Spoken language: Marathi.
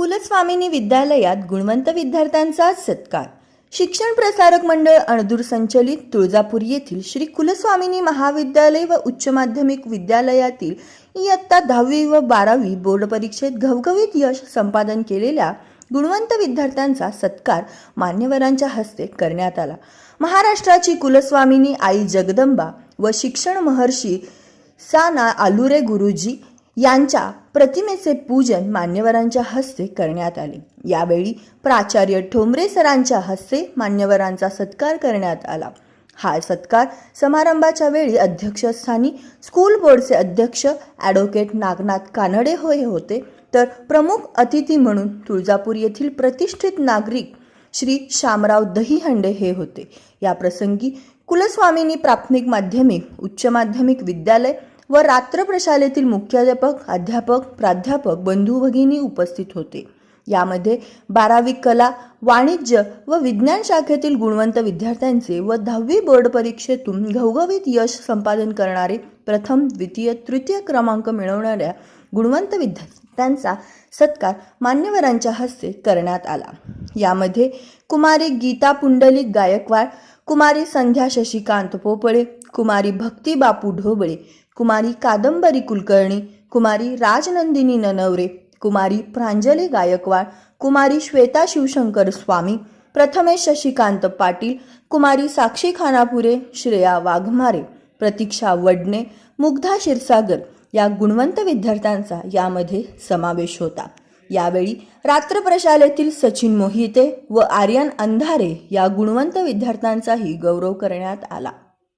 कुलस्वामिनी विद्यालयात गुणवंत विद्यार्थ्यांचा सत्कार. शिक्षण प्रसारक मंडळ अणदूर संचलित तुळजापूर येथील श्री कुलस्वामिनी महाविद्यालय व उच्च माध्यमिक विद्यालयातील इयत्ता दहावी व बारावी बोर्ड परीक्षेत घवघवीत यश संपादन केलेल्या गुणवंत विद्यार्थ्यांचा सत्कार मान्यवरांच्या हस्ते करण्यात आला. महाराष्ट्राची कुलस्वामिनी आई जगदंबा व शिक्षण महर्षी साना आलुरे गुरुजी यांच्या प्रतिमेचे पूजन मान्यवरांच्या हस्ते करण्यात आले. यावेळी प्राचार्य ठोंबरे सरांच्या हस्ते मान्यवरांचा सत्कार करण्यात आला. हा सत्कार समारंभाच्या वेळी अध्यक्षस्थानी स्कूल बोर्डचे अध्यक्ष ॲडव्होकेट नागनाथ कानडे होय होते. तर प्रमुख अतिथी म्हणून तुळजापूर येथील प्रतिष्ठित नागरिक श्री शामराव दहीहंडे हे होते. या प्रसंगी कुलस्वामिनी प्राथमिक माध्यमिक उच्च माध्यमिक विद्यालय व रात्र प्रशालेतील मुख्याध्यापक अध्यापक प्राध्यापक बंधू भगिनी उपस्थित होते. यामध्ये बारावी कला वाणिज्य व विज्ञान शाखेतील गुणवंत विद्यार्थ्यांचे व दहावी बोर्ड परीक्षेतून घवघवीत यश संपादन करणारे प्रथम द्वितीय तृतीय क्रमांक मिळवणाऱ्या गुणवंत विद्यार्थ्यांचा सत्कार मान्यवरांच्या हस्ते करण्यात आला. यामध्ये कुमारी गीता पुंडलिक गायकवाड कुमारी संध्या शशिकांत पोपळे कुमारी भक्ती बापू ढोबळे कुमारी कादंबरी कुलकर्णी कुमारी राजनंदिनी ननवरे कुमारी प्रांजली गायकवाड कुमारी श्वेता शिवशंकर स्वामी प्रथमेश शशिकांत पाटील कुमारी साक्षी खानापुरे श्रेया वाघमारे प्रतीक्षा वडणे मुग्धा क्षीरसागर या गुणवंत विद्यार्थ्यांचा यामध्ये समावेश होता. यावेळी रात्र प्रशालेतील सचिन मोहिते व आर्यन अंधारे या गुणवंत विद्यार्थ्यांचाही गौरव करण्यात आला.